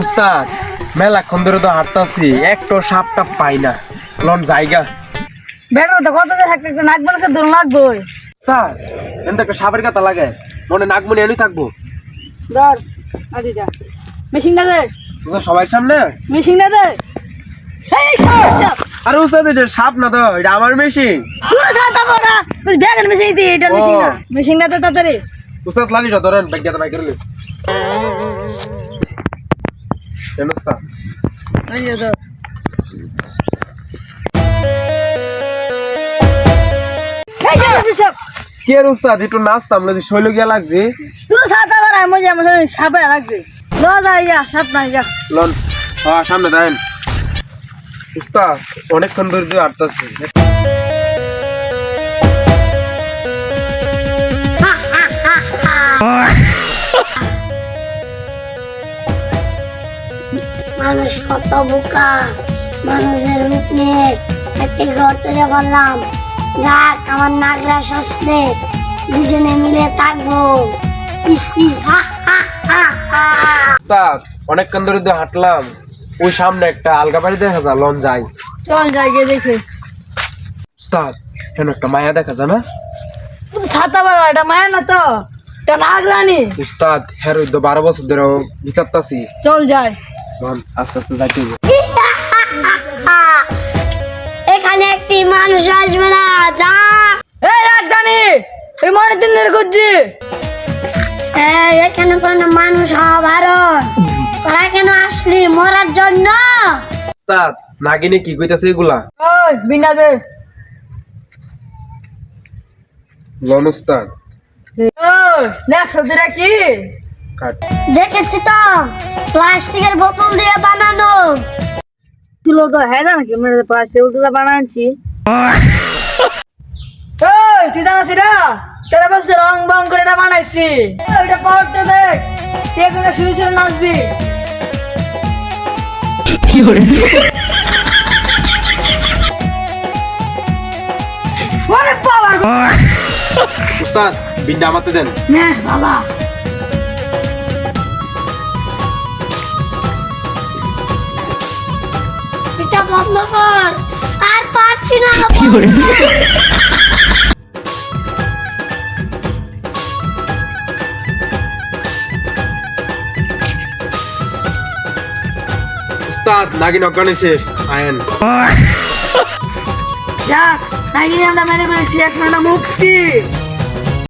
উস্তাদ মেলাক্ষণ ধরে তো হাঁটতাছি একটু সাপ টাপ পাই না। লন জায়গা। বেটা তো কত থাকতে নাক বানাকে দোল লাগবো স্যার এমন একটা সাপের কথা লাগে। মনে নাকমনি এনে থাকব। ধর আদিটা মেশিনটা দে তোদের সবাই সামনে? দে এই সাপ, সাপ। আরে উস্তাদ এটা সাপ না তো এটা আমার মেশিন। দূরে ওরা ওই ব্যাগের মেশিন দিয়ে এটা। মেশিন না। মেশিনটা দে তাড়াতাড়ি। উস্তাদ ধরেন ব্যাগটা বাই করে যে যে, যে সাপ। কি উস্তাদ একটু নাচতাম না শৈল গিয়া লাগছে। আমি যে আমার সাপে লাগবে ল যা সাপ না ইয়া লন হ্যাঁ সামনে দেন উস্তাদ অনেকক্ষণ ধরে দিয়ে হাঁটতাছি। মানুষ কত বোকা? মানুষের রূপ নিয়ে একটি ঘর তৈরি করলাম। যাক আমার নাগরা শাসনে দুজনে মিলে থাকব। অনেকক্ষণ ধরে দিয়ে হাঁটলাম। ওই সামনে একটা আলগা বাড়ি দেখা যায় লন যাই। চল যাই গিয়ে দেখে। উস্তাদ কেন একটা মায়া দেখা যায় না? ছাতা বারো এটা মায়া না তো? এটা নাগ রানী উস্তাদ হ্যাঁ বারো বছর ধরে বিচারতাছি। চল যাই। আস্তে আস্তে যাইতে এখানে একটি মানুষ আসবে না যা। এই রানী তুই মনে দিন খুঁজছি এই, এখানে কোনো মানুষ হওয়া তোরা কেন আসলি মরার জন্য? উস্তাদ নাগিনে কি কইতাছে এগুলা? ওই বিনা দে। লন উস্তাদ ওই দেখছ তোরা কি? কাট দেখেছি তো প্লাস্টিকের বোতল দিয়ে বানানো। তুলো তো হ্যাঁ কি পাশে উল্টো বানাচ্ছি। ওই তুই জানাসি রা তেরা বসে রং বং করে এটা বানাইছি? ওইটা পাওয়ারটা দেখ তুই এখানে শুয়ে শুয়ে নাচবি? ওরে বাবা। গো। উস্তাদ বিন্ডা আমাতে দেন। নে বাবা। বন্ধ কর আর পারছি না। উস্তাদ নাগিন অজ্ঞান হয়েছে আয়েন। যাক নাকি আমরা মেরে মেরেছি এক মুক্তি।